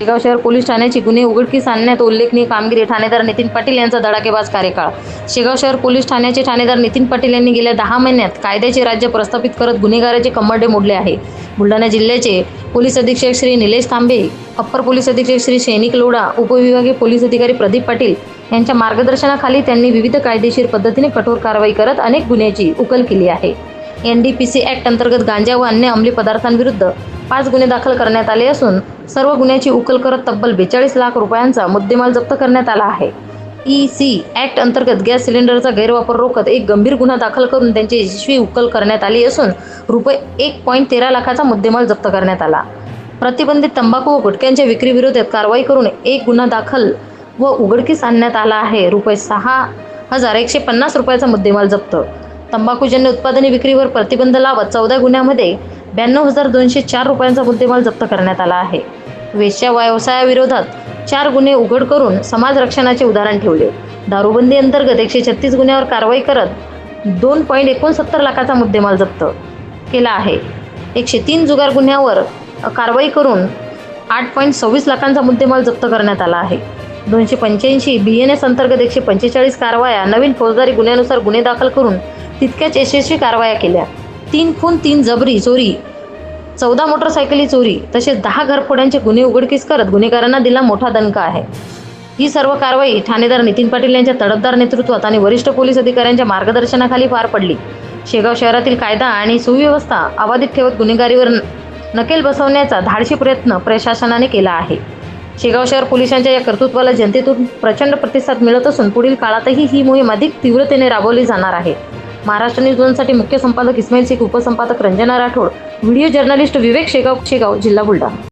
शेगाव शहर पोलीस ठाण्याची गुन्हे उघडकीस आणण्यात उल्लेखनीय कामगिरी ठाणेदार नितीन पाटील यांचा धडाकेबाज कार्यकाळ. शेगाव शहर पोलीस ठाण्याचे ठाणेदार नितीन पाटील यांनी गेल्या दहा महिन्यात कायद्याचे राज्य प्रस्थापित करत गुन्हेगाराचे कंबरडे मोडले आहे. बुलढाणा जिल्ह्याचे पोलीस अधीक्षक श्री निलेश तांबे अप्पर पोलीस अधीक्षक श्री सैनिक लोढा उपविभागीय पोलीस अधिकारी प्रदीप पाटील यांच्या मार्गदर्शनाखाली त्यांनी विविध कायदेशीर पद्धतीने कठोर कारवाई करत अनेक गुन्ह्याची उकल केली आहे. N D P C act अंतर्गत गांजा व अन्य अंमली पदार्थांविरुद्ध पाच गुन्हे दाखल करण्यात आले असून सर्व गुन्ह्याची उकल करत तब्बल बेचाळीस लाख रुपयांचा मुद्देमाल जप्त करण्यात आला आहे. ई सी ॲक्ट अंतर्गत गॅस सिलेंडरचा गैरवापर रोखत एक गंभीर गुन्हा दाखल करून त्यांची यशस्वी उकल करण्यात आली असून रुपये एक पॉईंट तेरा लाखाचा मुद्देमाल जप्त करण्यात आला. प्रतिबंधित तंबाखू व गुटख्यांच्या विक्रीविरोधात कारवाई करून एक गुन्हा दाखल व उघडकीस आणण्यात आला आहे. रुपये सहा हजार एकशे पन्नास रुपयाचा मुद्देमाल जप्त. तंबाखूजन्य उत्पादने विक्रीवर प्रतिबंध लावत चौदा गुन्ह्यामध्ये ब्याण्णव हजार दोनशे चार रुपयांचा मुद्देमाल जप्त करण्यात आला आहे. वेश्या व्यवसायाविरोधात चार गुन्हे उघड करून समाज रक्षणाचे उदाहरण ठेवले. दारूबंदी अंतर्गत एकशे छत्तीस गुन्ह्यावर कारवाई करत दोन पॉईंट एकोणसत्तर लाखाचा मुद्देमाल जप्त केला आहे. एकशे तीन जुगार गुन्ह्यावर कारवाई करून आठ पॉईंट सव्वीस लाखांचा मुद्देमाल जप्त करण्यात आला आहे. दोनशे पंच्याऐंशी बी एन एस अंतर्गत एकशे पंचेचाळीस कारवाया नवीन फौजदारी गुन्ह्यानुसार गुन्हे दाखल करून तितक्याच यशस्वी कारवाया केल्या. तीन खून तीन जबरी चोरी. चौदा मोटरसायकली चोरी. तसेच दहा घरफोड्यांचे गुन्हे उघडकीस करत गुन्हेगारांना दिला मोठा दणका आहे. ही सर्व कारवाई ठाणेदार नितीन पाटील यांच्या तडफदार नेतृत्वात आणि वरिष्ठ पोलीस अधिकाऱ्यांच्या मार्गदर्शनाखाली पार पडली. शेगाव शहरातील कायदा आणि सुव्यवस्था अबाधित ठेवत गुन्हेगारीवर नकेल बसवण्याचा धाडशी प्रयत्न प्रशासनाने केला आहे. शेगाव शहर पोलिसांच्या या कर्तृत्वाला जनतेतून प्रचंड प्रतिसाद मिळत असून पुढील काळातही ही मोहीम अधिक तीव्रतेने राबवली जाणार आहे. महाराष्ट्र न्यूज दोनसाठी मुख्य संपादक इस्माईल शेख उपसंपादक रंजना राठोड व्हिडिओ जर्नलिस्ट विवेक शेगाव शेगाव जिल्हा बुलढाणा.